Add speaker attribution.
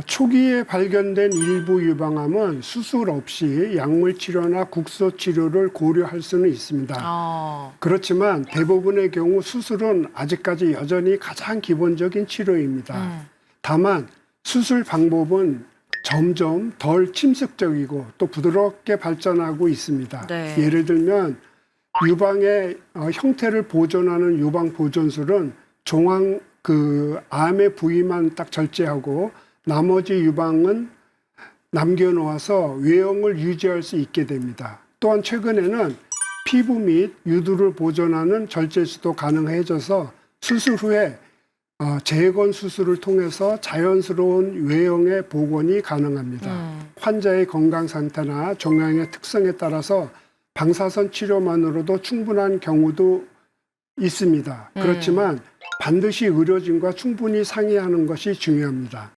Speaker 1: 어, 초기에 발견된 일부 유방암은 수술 없이 약물 치료나 국소 치료를 고려할 수는 있습니다.
Speaker 2: 어.
Speaker 1: 그렇지만 대부분의 경우 수술은 아직까지 여전히 가장 기본적인 치료입니다.
Speaker 2: 음.
Speaker 1: 다만 수술 방법은 점점 덜 침습적이고 또 부드럽게 발전하고 있습니다.
Speaker 2: 네.
Speaker 1: 예를 들면 유방의 어, 형태를 보존하는 유방 보존술은 종양 그 암의 부위만 딱 절제하고 나머지 유방은 남겨놓아서 외형을 유지할 수 있게 됩니다. 또한 최근에는 피부 및 유두를 보존하는 절제술도 가능해져서 수술 후에 어, 재건 수술을 통해서 자연스러운 외형의 복원이 가능합니다.
Speaker 2: 음.
Speaker 1: 환자의 건강 상태나 종양의 특성에 따라서 방사선 치료만으로도 충분한 경우도 있습니다.
Speaker 2: 음.
Speaker 1: 그렇지만 반드시 의료진과 충분히 상의하는 것이 중요합니다.